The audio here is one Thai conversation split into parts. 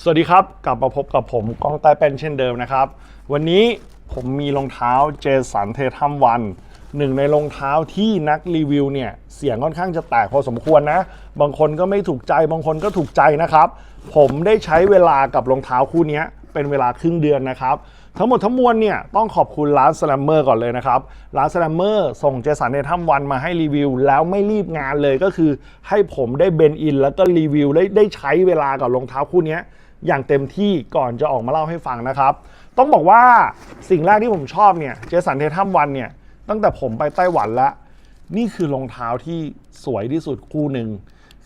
สวัสดีครับ กลับมาพบกับผมก้องใต้เป็นเช่นเดิมนะครับ วันนี้ผมมีรองเท้าเจสันเททัมวันหนึ่งในรองเท้าที่นักรีวิวเนี่ย เสียงค่อนข้างจะแตกพอสมควรนะ บางคนก็ไม่ถูกใจบางคนก็ถูกใจนะครับ ผมได้ใช้เวลากับรองเท้าคู่นี้เป็นเวลาครึ่งเดือนนะครับ ทั้งหมดทั้งมวลเนี่ยต้องขอบคุณร้านสแลมเมอร์ก่อนเลยนะครับ ร้านสแลมเมอร์ส่งเจสันในถ้ำวันมาให้รีวิว แล้วไม่รีบงานเลยก็คือให้ผมได้เบนอิน แล้วก็รีวิวได้ได้ใช้เวลากับรองเท้าคู่นี้ อย่างเต็มที่ก่อนจะออกมาเล่าให้ฟังนะครับ ต้องบอกว่าสิ่งแรกที่ผมชอบเนี่ยเจสันเททัมวันเนี่ยตั้งแต่ผมไปไต้หวันแล้วนี่คือรองเท้าที่สวยที่สุดคู่หนึ่ง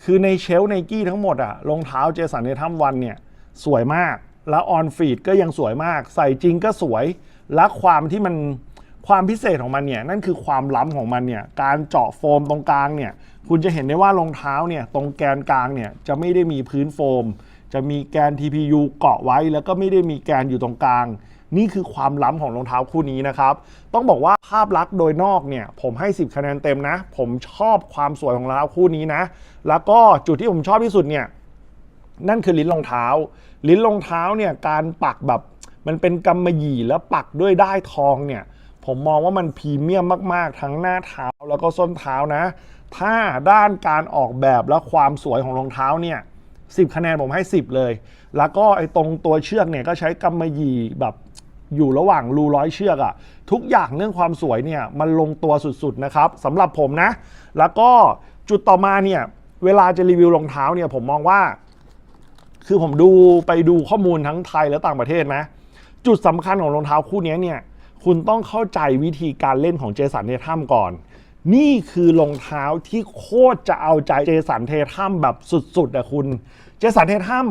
คือในเชลฟ์ไนกี้ทั้งหมดอะรองเท้าเจสันเนทัมวันเนี่ยสวยมากแล้วออนฟีดก็ยังสวยมาก ใส่จริงก็สวย และความที่มันความพิเศษของมันเนี่ยนั่นคือความล้ำของมันเนี่ยการเจาะโฟมตรงกลางเนี่ยคุณจะเห็นได้ว่ารองเท้าเนี่ยตรงแกนกลางเนี่ยจะไม่ได้มีพื้นโฟม จะมีแกน TPU เกาะไว้ แล้วก็ไม่ได้มีแกนอยู่ตรงกลาง นี่คือความล้ำของรองเท้าคู่นี้นะครับ ต้องบอกว่าภาพลักษณ์โดยนอกเนี่ย ผมให้ 10 คะแนนเต็มนะ ผมชอบความสวยของรองเท้าคู่นี้นะ แล้วก็จุดที่ผมชอบที่สุดเนี่ยนั่นคือลิ้นรองเท้า ลิ้นรองเท้าเนี่ยการปักแบบมันเป็นกำมะหยี่แล้วปักด้วยด้ายทองเนี่ย ผมมองว่ามันพรีเมียมมากๆ ทั้งหน้าเท้าแล้วก็ส้นเท้านะ ถ้าด้านการออกแบบและความสวยของรองเท้าเนี่ย 10 คะแนนผมให้ 10 เลย แล้วก็ไอ้ตรงตัวเชือกเนี่ยก็ใช้กำมะหยี่แบบอยู่ระหว่างรูร้อยเชือกอะทุกอย่างเรื่องความสวยเนี่ยมันลงตัวสุดๆนะครับสำหรับผมนะ แล้วก็จุดต่อมาเนี่ยเวลาจะรีวิวรองเท้าเนี่ยผมมองว่า คือผมดูไปดูข้อมูลทั้งไทยและต่างประเทศนะ จุดสำคัญของรองเท้าคู่นี้เนี่ยคุณต้องเข้าใจวิธีการเล่นของเจสันเททัมก่อน นี่คือรองเท้าที่โคตรจะเอาใจเจสันเททัมแบบสุดๆอะคุณ เจสันเททัม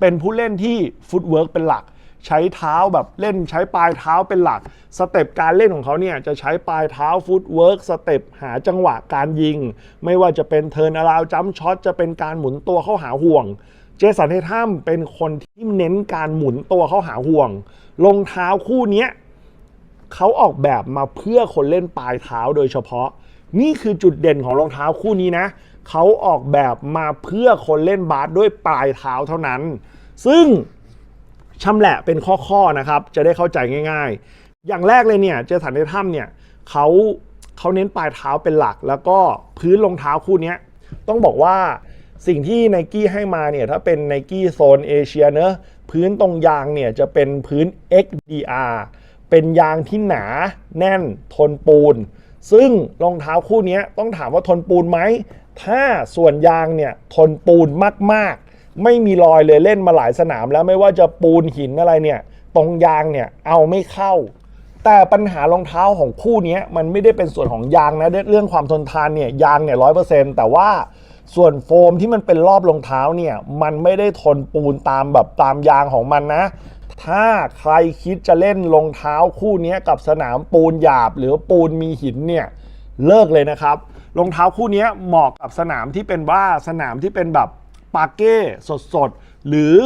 เป็นผู้เล่นที่ฟุตเวิร์กเป็นหลัก ใช้เท้าแบบเล่นใช้ปลายเท้าเป็นหลัก สเต็ปการเล่นของเขาเนี่ยจะใช้ปลายเท้าฟุตเวิร์กสเต็ปหาจังหวะการยิง ไม่ว่าจะเป็นเทิร์นอราวจัมช็อตจะเป็นการหมุนตัวเข้าหาห่วง เจสันเททัมเป็นคนที่เน้นการหมุนตัวเข้าหาห่วงรองเท้าคู่นี้เขาออกแบบมาเพื่อคนเล่นปลายเท้าโดยเฉพาะ นี่คือจุดเด่นของรองเท้าคู่นี้นะ เขาออกแบบมาเพื่อคนเล่นบาสด้วยปลายเท้าเท่านั้น ซึ่งชำแหละเป็นข้อๆนะครับ จะได้เข้าใจง่าย ๆ อย่างแรกเลยเนี่ยเจสันในถ้ำเนี่ยเขาเขาเน้นปลายเท้าเป็นหลัก แล้วก็พื้นรองเท้าคู่นี้ต้องบอกว่าสิ่งที่ไนกี้ให้มาเนี่ยถ้าเป็นไนกี้โซนเอเชียเนอะพื้นตรงยางเนี่ยจะเป็นพื้น XDR เป็นยางที่หนาแน่นทนปูน ซึ่งรองเท้าคู่นี้ต้องถามว่าทนปูนไหม ถ้าส่วนยางเนี่ยทนปูนมากๆ ไม่มีรอยเลยเล่นมาหลายสนามแล้วไม่ว่าจะปูนหินอะไรเนี่ย ตรงยางเนี่ยเอาไม่เข้า แต่ปัญหารองเท้าของคู่นี้มันไม่ได้เป็นส่วนของยางนะเรื่องความทนทานเนี่ยยางเนี่ยร้อยเปอร์เซ็นต์แต่ว่าส่วนโฟมที่มันเป็นรอบรองเท้าเนี่ยมันไม่ได้ทนปูนตามแบบตามยางของมันนะ ถ้าใครคิดจะเล่นรองเท้าคู่นี้กับสนามปูนหยาบหรือปูนมีหินเนี่ยเลิกเลยนะครับรองเท้าคู่นี้เหมาะกับสนามที่เป็นว่าสนามที่เป็นแบบปาเก้สดๆ หรือ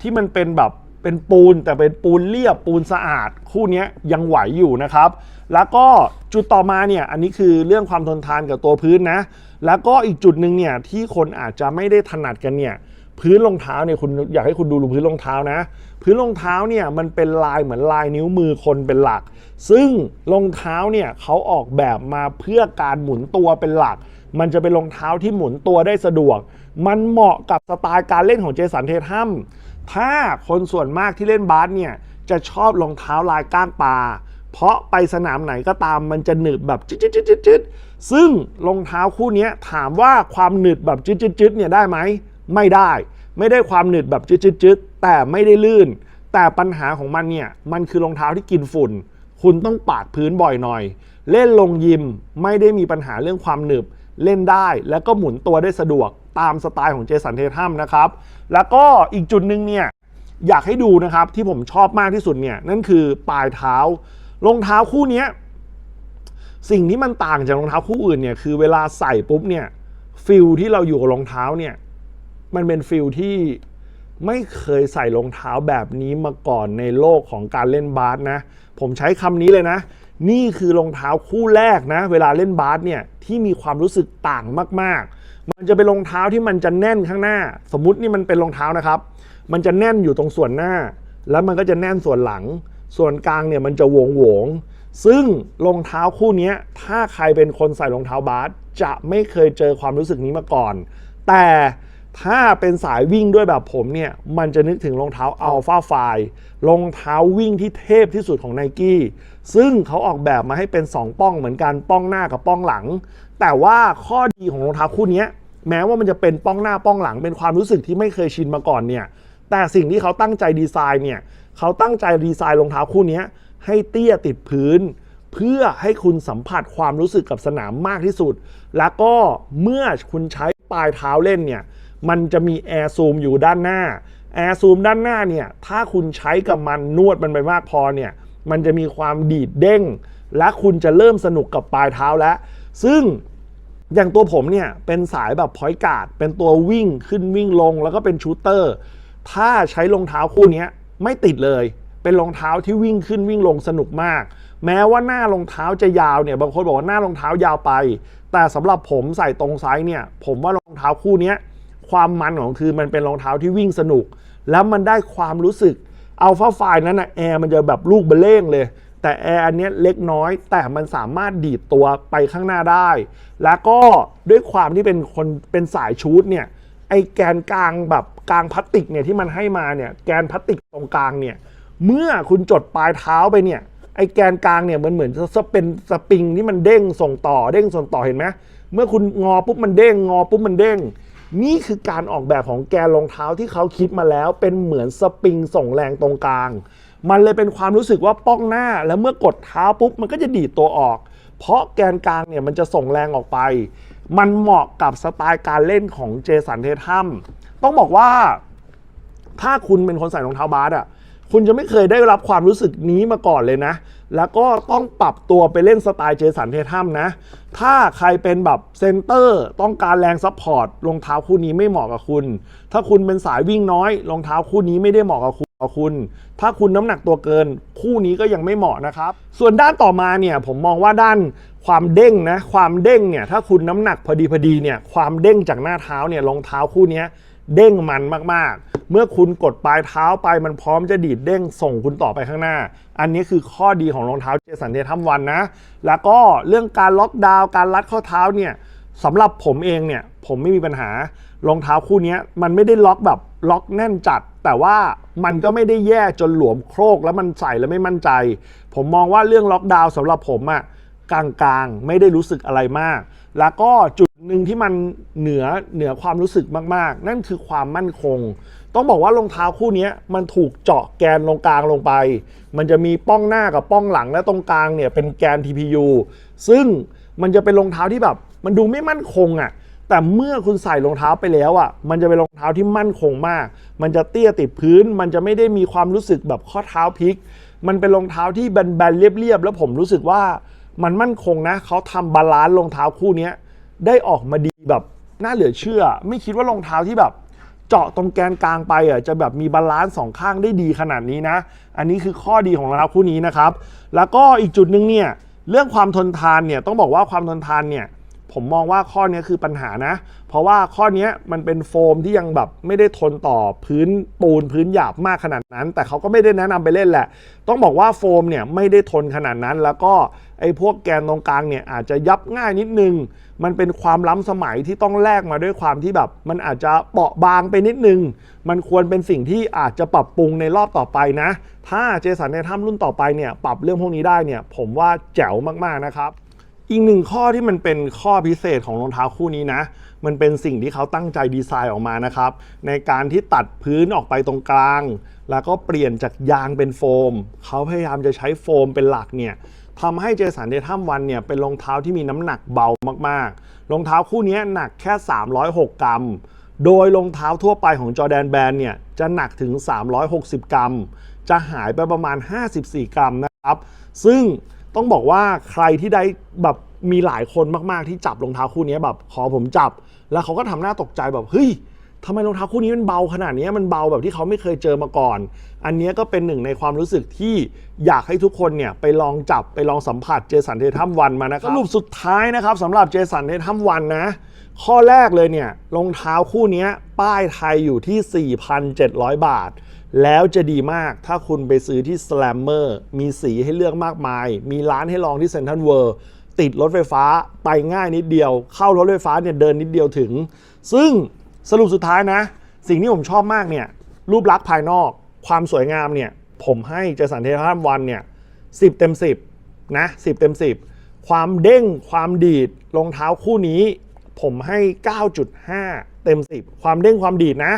ที่มันเป็นแบบเป็นปูนแต่เป็นปูนเรียบปูนสะอาดคู่นี้ยังไหวอยู่นะครับ แล้วก็จุดต่อมาเนี่ยอันนี้คือเรื่องความทนทานกับตัวพื้นนะ แล้วก็อีกจุดหนึ่งเนี่ยที่คนอาจจะไม่ได้ถนัดกันเนี่ย พื้นรองเท้าเนี่ยคุณอยากให้คุณดูรูพื้นรองเท้านะ พื้นรองเท้าเนี่ยมันเป็นลายเหมือนลายนิ้วมือคนเป็นหลัก ซึ่งรองเท้าเนี่ยเขาออกแบบมาเพื่อการหมุนตัวเป็นหลัก มันจะเป็นรองเท้าที่หมุนตัวได้สะดวก มันเหมาะกับสไตล์การเล่นของเจสันเททัมถ้าคนส่วนมากที่เล่นบาสเนี่ยจะชอบรองเท้าลายก้างปลาเพราะไปสนามไหนก็ตามมันจะหนึบแบบจึ๊ดจึ๊ดจึ๊ดจึ๊ดซึ่งรองเท้าคู่นี้ถามว่าความหนึบแบบจึ๊ดจึ๊ดจึ๊ดเนี่ยได้ไหมไม่ได้ ไม่ได้ความหนึบแบบจึ๊ดจึ๊ดจึ๊ดแต่ไม่ได้ลื่น แต่ปัญหาของมันเนี่ยมันคือรองเท้าที่กินฝุ่น คุณต้องปาดพื้นบ่อยหน่อย เล่นลงยิมไม่ได้มีปัญหาเรื่องความหนึบ เล่นได้แล้วก็หมุนตัวได้สะดวกตามสไตล์ของเจสันเททัมนะครับ แล้วก็อีกจุดหนึ่งเนี่ยอยากให้ดูนะครับที่ผมชอบมากที่สุดเนี่ยนั่นคือปลายเท้ารองเท้าคู่นี้สิ่งที่มันต่างจากรองเท้าคู่อื่นเนี่ยคือเวลาใส่ปุ๊บเนี่ยฟิลที่เราอยู่กับรองเท้าเนี่ย มันเป็นฟิลที่ไม่เคยใส่รองเท้าแบบนี้มาก่อนในโลกของการเล่นบาสนะ ผมใช้คำนี้เลยนะ นี่คือรองเท้าคู่แรกนะ เวลาเล่นบาสเนี่ยที่มีความรู้สึกต่างมากๆ มันจะเป็นรองเท้าที่มันจะแน่นข้างหน้า สมมตินี่มันเป็นรองเท้านะครับ มันจะแน่นอยู่ตรงส่วนหน้า แล้วมันก็จะแน่นส่วนหลัง ส่วนกลางเนี่ยมันจะวงวงซึ่งรองเท้าคู่นี้ถ้าใครเป็นคนใส่รองเท้าบาสจะไม่เคยเจอความรู้สึกนี้มาก่อน แต่ ถ้าเป็นสายวิ่งด้วยแบบผมเนี่ย มันจะนึกถึงรองเท้าอัลฟาไฟรองเท้าวิ่งที่เทพที่สุดของไนกี้ซึ่งเขาออกแบบมาให้เป็น 2 ป้องเหมือนกันป้องหน้ากับป้องหลัง แต่ว่าข้อดีของรองเท้าคู่นี้แม้ว่ามันจะเป็นป้องหน้าป้องหลัง เป็นความรู้สึกที่ไม่เคยชินมาก่อนเนี่ย แต่สิ่งที่เขาตั้งใจดีไซน์เนี่ยเขาตั้งใจดีไซน์รองเท้าคู่นี้ให้เตี้ยติดพื้น เพื่อให้คุณสัมผัสความรู้สึกกับสนามมากที่สุด แล้วก็เมื่อคุณใช้ปลายเท้าเล่นเนี่ย มันจะมีแอร์ซูมอยู่ด้านหน้าแอร์ซูมด้านหน้าเนี่ยถ้าคุณใช้กับมันนวดมันไปมากพอเนี่ยมันจะมีความดีดเด้ง และคุณจะเริ่มสนุกกับปลายเท้าแล้ว ซึ่งอย่างตัวผมเนี่ยเป็นสายแบบพอยการ์ดเป็นตัววิ่งขึ้นวิ่งลงแล้วก็เป็นชูเตอร์ ถ้าใช้รองเท้าคู่นี้ไม่ติดเลย เป็นรองเท้าที่วิ่งขึ้นวิ่งลงสนุกมาก แม้ว่าหน้ารองเท้าจะยาวเนี่ยบางคนบอกว่าหน้ารองเท้ายาวไป แต่สำหรับผมใส่ตรงไซส์เนี่ยผมว่ารองเท้าคู่นี้ ความมันของคือมันเป็นรองเท้าที่วิ่งสนุก แล้วมันได้ความรู้สึกอัลฟาไฟนั้นนะแอร์มันจะแบบลูกเบลเล่งเลย แต่แอร์อันนี้เล็กน้อย แต่มันสามารถดีดตัวไปข้างหน้าได้ แล้วก็ด้วยความที่เป็นคนเป็นสายชูดเนี่ยไอแกนกลางแบบกลางพลาสติกเนี่ยที่มันให้มาเนี่ยแกนพลาสติกตรงกลางเนี่ยเมื่อคุณจดปลายเท้าไปเนี่ยไอแกนกลางเนี่ยมันเหมือนจะเป็นสปริงที่มันเด้งส่งต่อเด้งส่งต่อเห็นไหมเมื่อคุณงอปุ๊บมันเด้งงอปุ๊บมันเด้ง นี่คือการออกแบบของแกนรองเท้าที่เขาคิดมาแล้ว เป็นเหมือนสปริงส่งแรงตรงกลาง มันเลยเป็นความรู้สึกว่าป้องหน้าแล้วเมื่อกดเท้าปุ๊บมันก็จะดีดตัวออก เพราะแกนกลางเนี่ยมันจะส่งแรงออกไป มันเหมาะกับสไตล์การเล่นของเจสันเททัมต้องบอกว่า ถ้าคุณเป็นคนใส่รองเท้าบาสอะ คุณจะไม่เคยได้รับความรู้สึกนี้มาก่อนเลยนะ แล้วก็ต้องปรับตัวไปเล่นสไตล์เจสันเททัมนะ ถ้าใครเป็นแบบเซนเตอร์ต้องการแรงซัพพอร์ตรองเท้าคู่นี้ไม่เหมาะกับคุณ ถ้าคุณเป็นสายวิ่งน้อยรองเท้าคู่นี้ไม่ได้เหมาะกับคุณคุณ ถ้าคุณน้ำหนักตัวเกิน คู่นี้ก็ยังไม่เหมาะนะครับ ส่วนด้านต่อมาเนี่ยผมมองว่าด้านความเด้งนะ ความเด้งเนี่ยถ้าคุณน้ำหนักพอดีพอดีเนี่ยความเด้งจากหน้าเท้าเนี่ยรองเท้าคู่นี้ เด้งมันมากๆ เมื่อคุณกดปลายเท้าไปมันพร้อมจะดีดเด้งส่งคุณต่อไปข้างหน้า อันนี้คือข้อดีของรองเท้าเจสันเททัมวันนะ แล้วก็เรื่องการล็อกดาวน์การรัดข้อเท้าเนี่ยสำหรับผมเองเนี่ยผมไม่มีปัญหารองเท้าคู่นี้มันไม่ได้ล็อกแบบล็อกแน่นจัด แต่ว่ามันก็ไม่ได้แย่จนหลวมโครกแล้วมันใส่แล้วไม่มั่นใจ ผมมองว่าเรื่องล็อกดาวน์สำหรับผมอะ กลางๆ ไม่ได้รู้สึกอะไรมาก แล้วก็จุดหนึ่งที่มันเหนือเหนือความรู้สึกมากๆ นั่นคือความมั่นคง ต้องบอกว่ารองเท้าคู่นี้มันถูกเจาะแกนตรงกลางลงไป มันจะมีป้องหน้ากับป้องหลังและตรงกลางเนี่ยเป็นแกน TPU ซึ่งมันจะเป็นรองเท้าที่แบบ มันดูไม่มั่นคงอะ่ะแต่เมื่อคุณใส่รองเท้าไปแล้วอะ มันจะเป็นรองเท้าที่มั่นคงมาก มันจะเตี้ยติดพื้น มันจะไม่ได้มีความรู้สึกแบบข้อเท้าพลิก มันเป็นรองเท้าที่แบนๆเรียบๆ แล้วผมรู้สึกว่า มันมั่นคงนะเขาทำบาลานซ์รองเท้าคู่เนี้ได้ออกมาดีแบบน่าเหลือเชื่อ ไม่คิดว่ารองเท้าที่แบบ เจาะตรงแกนกลางไปอะจะแบบมีบาลานซ์สองข้างได้ดีขนาดนี้นะ อันนี้คือข้อดีของรองเท้าคู่นี้นะครับ แล้วก็อีกจุดหนึ่งเนี่ยเรื่องความทนทานเนี่ยต้องบอกว่าความทนทานเนี่ย ผมมองว่าข้อนี้คือปัญหานะ เพราะว่าข้อนี้มันเป็นโฟมที่ยังแบบไม่ได้ทนต่อพื้นปูนพื้นหยาบมากขนาดนั้น แต่เขาก็ไม่ได้แนะนำไปเล่นแหละ ต้องบอกว่าโฟมเนี่ยไม่ได้ทนขนาดนั้น แล้วก็ไอ้พวกแกนตรงกลางเนี่ยอาจจะยับง่ายนิดนึง มันเป็นความล้ำสมัยที่ต้องแลกมาด้วยความที่แบบ มันอาจจะเปราะบางไปนิดนึง มันควรเป็นสิ่งที่อาจจะปรับปรุงในรอบต่อไปนะ ถ้าเจสันในถ้ำรุ่นต่อไปเนี่ยปรับเรื่องพวกนี้ได้เนี่ยผมว่าแจ๋วมากๆนะครับ อีกหนึ่งข้อที่มันเป็นข้อพิเศษของรองเท้าคู่นี้นะ มันเป็นสิ่งที่เขาตั้งใจดีไซน์ออกมานะครับ ในการที่ตัดพื้นออกไปตรงกลาง แล้วก็เปลี่ยนจากยางเป็นโฟม เขาพยายามจะใช้โฟมเป็นหลักเนี่ยทำให้เจสันเดทัมวันเนี่ยเป็นรองเท้าที่มีน้ำหนักเบามากๆ รองเท้าคู่นี้หนักแค่ 306 กรัม โดยรองเท้าทั่วไปของจอแดนแบรนด์เนี่ยจะหนักถึง 360 กรัม จะหายไปประมาณ 54 กรัมนะครับ ซึ่ง ต้องบอกว่าใครที่ได้แบบมีหลายคนมากๆที่จับรองเท้าคู่นี้แบบขอผมจับ แล้วเขาก็ทำหน้าตกใจแบบเฮ้ยทำไมรองเท้าคู่นี้มันเบาขนาดนี้มันเบาแบบที่เขาไม่เคยเจอมาก่อน อันนี้ก็เป็นหนึ่งในความรู้สึกที่อยากให้ทุกคนเนี่ยไปลองจับไปลองสัมผัสเจสันเททัมวันมานะครับสรุปสุดท้ายนะครับสำหรับเจสันเททัมวันนะ ข้อแรกเลยเนี่ยรองเท้าคู่นี้ป้ายไทยอยู่ที่ 4,700 บาท แล้วจะดีมากถ้าคุณไปซื้อที่ Slammer มีสีให้เลือกมากมาย มีร้านให้ลองที่เซ n นทรัลเวิร์ติดรถไฟฟ้าไปง่ายนิดเดียว เข้ารถไฟฟ้าเนี่ยเดินนิดเดียวถึง ซึ่งสรุปสุดท้ายนะ สิ่งที่ผมชอบมากเนี่ยรูปลักษณ์ภายนอกความสวยงามเนี่ยผมให้เจสันเททัมวันเนี่ย10เต็ม10นะ10เต็ม10ความเด้งความดีดรองเท้าคู่นี้ ผมให้ 9.5 เต็ม 10 ความเด้งความดีดนะ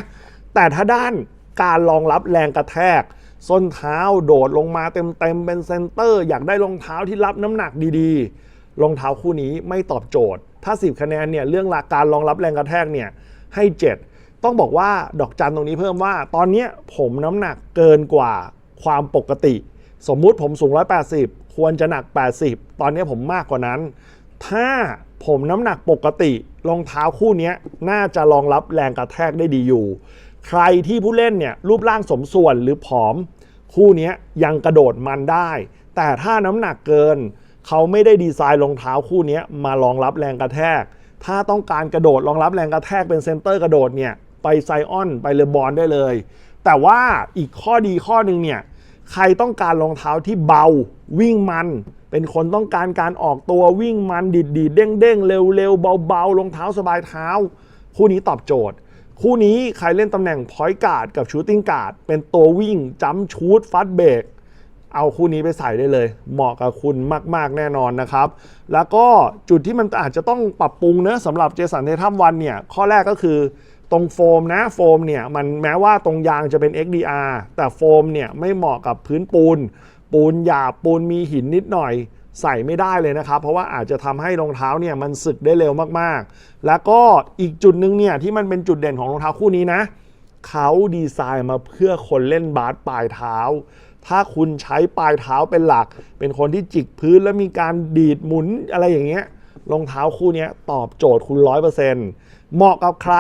แต่ถ้าด้าน การรองรับแรงกระแทก ส้นเท้าโดดลงมาเต็มๆเป็นเซนเตอร์ อยากได้รองเท้าที่รับน้ำหนักดีๆรองเท้าคู่นี้ไม่ตอบโจทย์ ถ้า 10 คะแนนเนี่ยเรื่องหลักการรองรับแรงกระแทกเนี่ยให้ 7 ต้องบอกว่าดอกจันตรงนี้เพิ่มว่า ตอนนี้ผมน้ำหนักเกินกว่าความปกติ สมมุติผมสูง 180 ควรจะหนัก 80 ตอนนี้ผมมากกว่านั้น ถ้าผมน้ำหนักปกติรองเท้าคู่นี้น่าจะรองรับแรงกระแทกได้ดีอยู่ ใครที่ผู้เล่นเนี่ยรูปร่างสมส่วนหรือผอม คู่นี้ยังกระโดดมันได้ แต่ถ้าน้ำหนักเกิน เขาไม่ได้ดีไซน์รองเท้าคู่นี้มารองรับแรงกระแทก ถ้าต้องการกระโดดรองรับแรงกระแทกเป็นเซนเตอร์กระโดดเนี่ยไปไซออนไปเลบอลได้เลย แต่ว่าอีกข้อดีข้อหนึ่งเนี่ยใครต้องการรองเท้าที่เบาวิ่งมัน เป็นคนต้องการการออกตัววิ่งมันดีดดีเด้งเด้งเร็วเร็วเบาเบารองเท้าสบายเท้า คู่นี้ตอบโจทย์ คู่นี้ใครเล่นตำแหน่งพอยต์การ์ดกับชูตติ้งการ์ดเป็นตัววิ่งจัมชูตฟัดเบรกเอาคู่นี้ไปใส่ได้เลย เหมาะกับคุณมาก ๆ แน่นอนนะครับ แล้วก็จุดที่มันอาจจะต้องปรับปรุงเนะสำหรับเจสันเททัมวันเนี่ย ข้อแรกก็คือตรงโฟมนะโฟมเนี่ย มันแม้ว่าตรงยางจะเป็น XDR แต่โฟมเนี่ย ไม่เหมาะกับพื้นปูน ปูนหยาบปูนมีหินนิดหน่อย ใส่ไม่ได้เลยนะครับ เพราะว่าอาจจะทำให้รองเท้าเนี่ยมันสึกได้เร็วมากๆ แล้วก็อีกจุดหนึ่งเนี่ยที่มันเป็นจุดเด่นของรองเท้าคู่นี้นะเขาดีไซน์มาเพื่อคนเล่นบาสปลายเท้า ถ้าคุณใช้ปลายเท้าเป็นหลัก เป็นคนที่จิกพื้นแล้วมีการดีดหมุนอะไรอย่างเงี้ยรองเท้าคู่นี้ตอบโจทย์คุณ 100%เหมาะกับใคร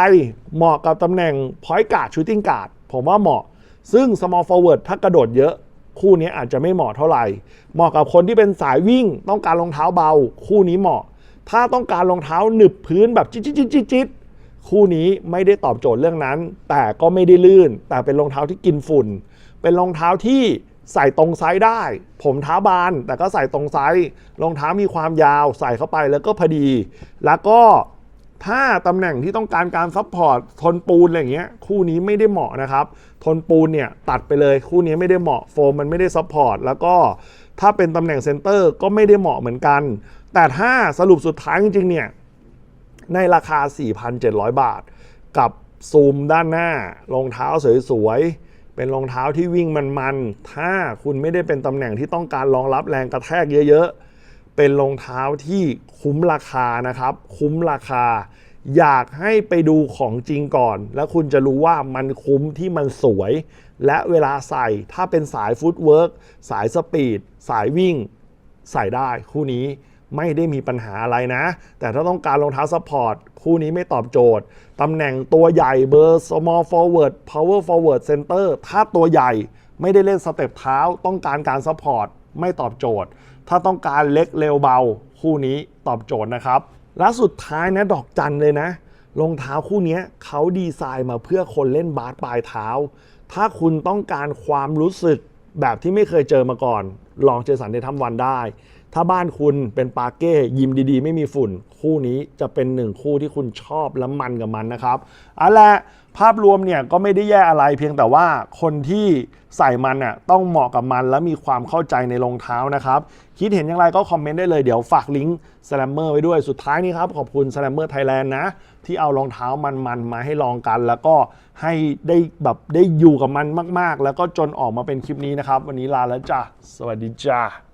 เหมาะกับตำแหน่ง point guard shooting guard ผมว่าเหมาะ ซึ่ง small forward ถ้ากระโดดเยอะ คู่นี้อาจจะไม่เหมาะเท่าไหร่ เหมาะกับคนที่เป็นสายวิ่งต้องการรองเท้าเบา คู่นี้เหมาะ ถ้าต้องการรองเท้าหนึบพื้นแบบจิ๊ดจิ๊ดจิ๊ดจิ๊ดคู่นี้ไม่ได้ตอบโจทย์เรื่องนั้น แต่ก็ไม่ได้ลื่น แต่เป็นรองเท้าที่กินฝุ่น เป็นรองเท้าที่ใส่ตรงไซส์ได้ ผมเท้าบาน แต่ก็ใส่ตรงไซส์รองเท้ามีความยาวใส่เข้าไปแล้วก็พอดี แล้วก็ ถ้าตำแหน่งที่ต้องการการซัพพอร์ตทนปูนอะไรอย่างเงี้ยคู่นี้ไม่ได้เหมาะนะครับ ทนปูนเนี่ยตัดไปเลยคู่นี้ไม่ได้เหมาะโฟมมันไม่ได้ซัพพอร์ตแล้วก็ถ้าเป็นตำแหน่งเซนเตอร์ก็ไม่ได้เหมาะเหมือนกัน แต่ถ้าสรุปสุดท้ายจริงๆเนี่ยในราคา 4,700 บาท กับซูมด้านหน้ารองเท้าสวยๆ เป็นรองเท้าที่วิ่งมันๆ ถ้าคุณไม่ได้เป็นตำแหน่งที่ต้องการรองรับแรงกระแทกเยอะๆ เป็นรองเท้าที่คุ้มราคานะครับ คุ้มราคา อยากให้ไปดูของจริงก่อน แล้วคุณจะรู้ว่ามันคุ้มที่มันสวย และเวลาใส่ถ้าเป็นสายฟุตเวิร์กสายสปีดสายวิ่ง ใส่ได้คู่นี้ไม่ได้มีปัญหาอะไรนะ แต่ถ้าต้องการรองเท้าซัพพอร์ตคู่นี้ไม่ตอบโจทย์ ตำแหน่งตัวใหญ่เบอร์ small forward power forward center ถ้าตัวใหญ่ไม่ได้เล่นสเต็ปเท้าต้องการการซัพพอร์ตไม่ตอบโจทย์ ถ้าต้องการเล็กเร็วเบา คู่นี้ตอบโจทย์นะครับ และสุดท้ายนะดอกจันเลยนะรองเท้าคู่นี้เขาดีไซน์มาเพื่อคนเล่นบาสปลายเท้า ถ้าคุณต้องการความรู้สึกแบบที่ไม่เคยเจอมาก่อน ลองเจสันเดทัมวันได้ ถ้าบ้านคุณเป็นปาเก้ยิมดีๆ ไม่มีฝุ่น คู่นี้จะเป็นหนึ่งคู่ที่คุณชอบและมันกับมันนะครับเอาละภาพรวมเนี่ยก็ไม่ได้แย่อะไรเพียงแต่ว่าคนที่ใส่มันน่ะต้องเหมาะกับมันและมีความเข้าใจในรองเท้านะครับ คิดเห็นอย่างไรก็คอมเมนต์ได้เลยเดี๋ยวฝากลิงก์ Slammer ไว้ด้วยสุดท้ายนี้ครับ ขอบคุณ Slammer Thailand นะ ที่เอารองเท้ามันๆ มาให้ลองกัน แล้วก็ให้ได้แบบได้อยู่กับมันมาก ๆ แล้วก็จนออกมาเป็นคลิปนี้นะครับ วันนี้ลาแล้วจ้ะสวัสดีจ้า